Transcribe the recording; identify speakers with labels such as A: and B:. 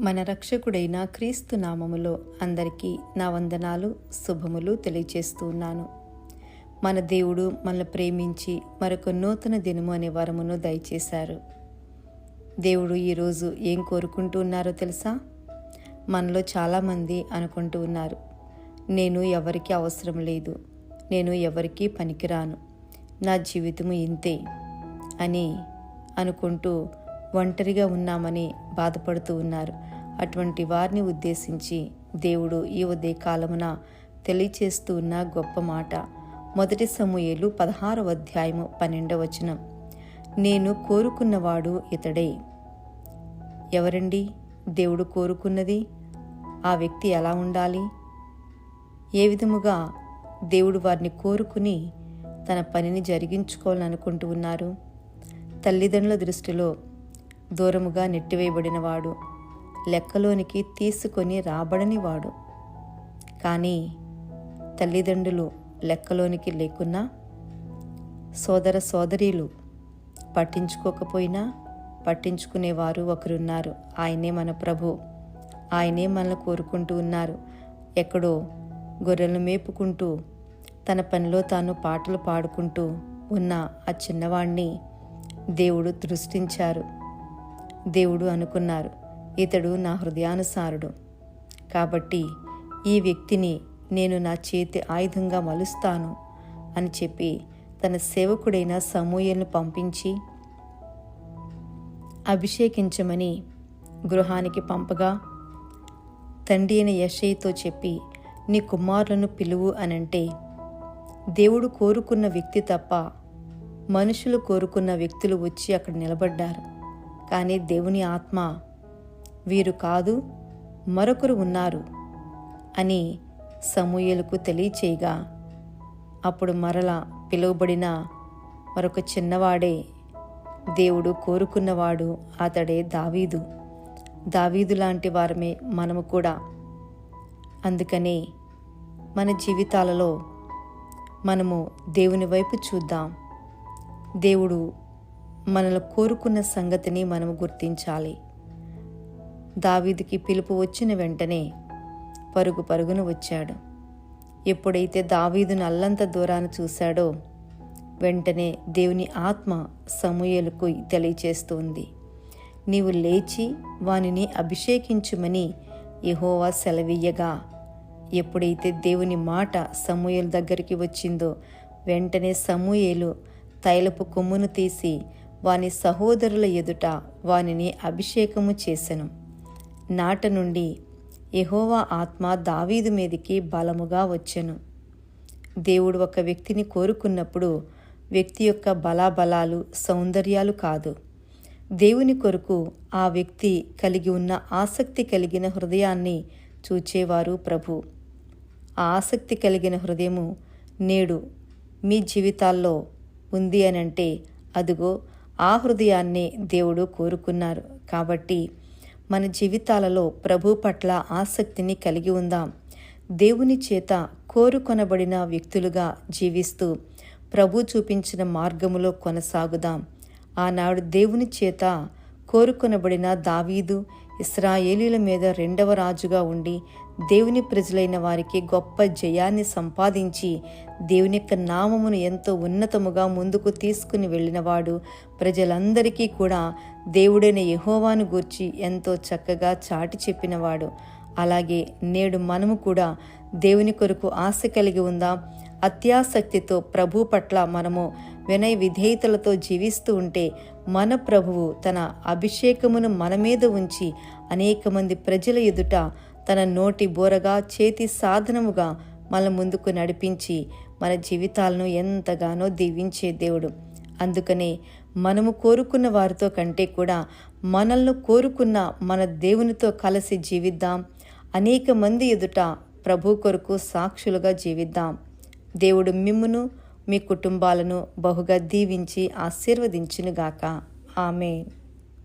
A: మన రక్షకుడైన క్రీస్తు నామములో అందరికీ నా వందనాలు శుభములు తెలియచేస్తున్నాను మన దేవుడు మనల్ని ప్రేమించి మరొక నూతన దినము అనే వరమును దయచేశారు. దేవుడు ఈరోజు ఏం కోరుకుంటూ ఉన్నారో తెలుసా? మనలో చాలామంది అనుకుంటూ ఉన్నారు నేను ఎవరికి అవసరం లేదు నేను ఎవరికీ పనికిరాను నా జీవితము ఇంతే అని అనుకుంటూ ఒంటరిగా ఉన్నామని బాధపడుతూ ఉన్నారు. అటువంటి వారిని ఉద్దేశించి దేవుడు ఈ ఉదయ కాలమున తెలియచేస్తూ ఉన్న గొప్ప మాట. మొదటి సమూహలు పదహారవ అధ్యాయము పన్నెండవచనం నేను కోరుకున్నవాడు ఇతడే. ఎవరండి? దేవుడు కోరుకున్నది? ఆ వ్యక్తి ఎలా ఉండాలి? ఏ విధముగా దేవుడు వారిని కోరుకుని తన పనిని జరిగించుకోవాలని అనుకుంటూ ఉన్నారు? తల్లిదండ్రుల దృష్టిలో దూరముగా నెట్టివేయబడినవాడు. లెక్కలోనికి తీసుకొని రాబడనివాడు. కానీ తల్లిదండ్రులు లెక్కలోనికి లేకున్నా సోదర సోదరీలు పట్టించుకోకపోయినా పట్టించుకునేవారు ఒకరున్నారు. ఆయనే మన ప్రభు. ఆయనే మనల్ని కోరుకుంటూ ఉన్నారు. ఎక్కడో గొర్రెలను మేపుకుంటూ తన పనిలో తాను పాటలు పాడుకుంటూ ఉన్న ఆ చిన్నవాణ్ణి దేవుడు దృష్టించారు. దేవుడు అనుకున్నారు. ఇతడు నా హృదయానుసారుడు. కాబట్టి ఈ వ్యక్తిని నేను నా చేతి ఆయుధంగా మలుస్తాను అని చెప్పి తన సేవకుడైన సమూయలను పంపించి అభిషేకించమని గృహానికి పంపగా తండ్రి అయిన యశయ్యతో చెప్పి నీ కుమారులను పిలువు అనంటే దేవుడు కోరుకున్న వ్యక్తి తప్ప మనుషులు కోరుకున్న వ్యక్తులు వచ్చి అక్కడ నిలబడ్డారు. కానీ దేవుని ఆత్మ వీరు కాదు మరొకరు ఉన్నారు అని సమూయలకు తెలియచేయగా అప్పుడు మరల పిలువబడిన మరొక చిన్నవాడే దేవుడు కోరుకున్నవాడు అతడే దావీదు. దావీదు లాంటి వారమే మనము కూడా. అందుకనే మన జీవితాలలో మనము దేవుని వైపు చూద్దాం. దేవుడు మనల్ని కోరుకున్న సంగతిని మనము గుర్తించాలి. దావీదికి పిలుపు వచ్చిన వెంటనే పరుగు పరుగున వచ్చాడు. ఎప్పుడైతే దావీదును అల్లంత దూరాన చూశాడో వెంటనే దేవుని ఆత్మ సమూయలకు తెలియచేస్తుంది. నీవు లేచి వానిని అభిషేకించుమని యహోవా సెలవీయగా ఎప్పుడైతే దేవుని మాట సమూయలు దగ్గరికి వచ్చిందో వెంటనే సమూయేలు తైలపు కొమ్మును తీసి వాని సహోదరుల ఎదుట వానిని అభిషేకము చేసెను. నాట నుండి యహోవా ఆత్మ దావీదు మీదికి బలముగా వచ్చెను. దేవుడు ఒక వ్యక్తిని కోరుకున్నప్పుడు వ్యక్తి యొక్క బలాబలాలు సౌందర్యాలు కాదు. దేవుని కొరకు ఆ వ్యక్తి కలిగి ఉన్న ఆసక్తి కలిగిన హృదయాన్ని చూచేవారు ప్రభు. ఆ ఆసక్తి కలిగిన హృదయము నేడు మీ జీవితాల్లో ఉంది అనంటే అదుగో ఆ హృదయాన్నే దేవుడు కోరుకున్నారు. కాబట్టి మన జీవితాలలో ప్రభు పట్ల ఆసక్తిని కలిగి ఉందాం. దేవుని చేత కోరుకొనబడిన వ్యక్తులుగా జీవిస్తూ ప్రభు చూపించిన మార్గములో కొనసాగుదాం. ఆనాడు దేవుని చేత కోరుకొనబడిన దావీదు ఇస్రాయేలీల మీద రెండవ రాజుగా ఉండి దేవుని ప్రజలైన వారికి గొప్ప జయాన్ని సంపాదించి దేవుని యొక్క నామమును ఎంతో ఉన్నతముగా ముందుకు తీసుకుని వెళ్ళినవాడు ప్రజలందరికీ కూడా దేవుడైన యహోవాను గూర్చి ఎంతో చక్కగా చాటి చెప్పినవాడు. అలాగే నేడు మనము కూడా దేవుని కొరకు ఆశ కలిగి ఉందా. అత్యాసక్తితో ప్రభు పట్ల మనము వినయ విధేయతలతో జీవిస్తూ ఉంటే మన ప్రభువు తన అభిషేకమును మన మీద ఉంచి అనేక మంది ప్రజల ఎదుట తన నోటి బోరగా చేతి సాధనముగా మన ముందుకు నడిపించి మన జీవితాలను ఎంతగానో దీవించే దేవుడు. అందుకనే మనము కోరుకున్న వారితో కంటే కూడా మనల్ని కోరుకున్న మన దేవునితో కలిసి జీవిద్దాం. అనేక మంది ఎదుట ప్రభు కొరకు సాక్షులుగా జీవిద్దాం. దేవుడు మిమ్మును మీ కుటుంబాలను బహుగా దీవించి ఆశీర్వదించునుగాక. ఆమె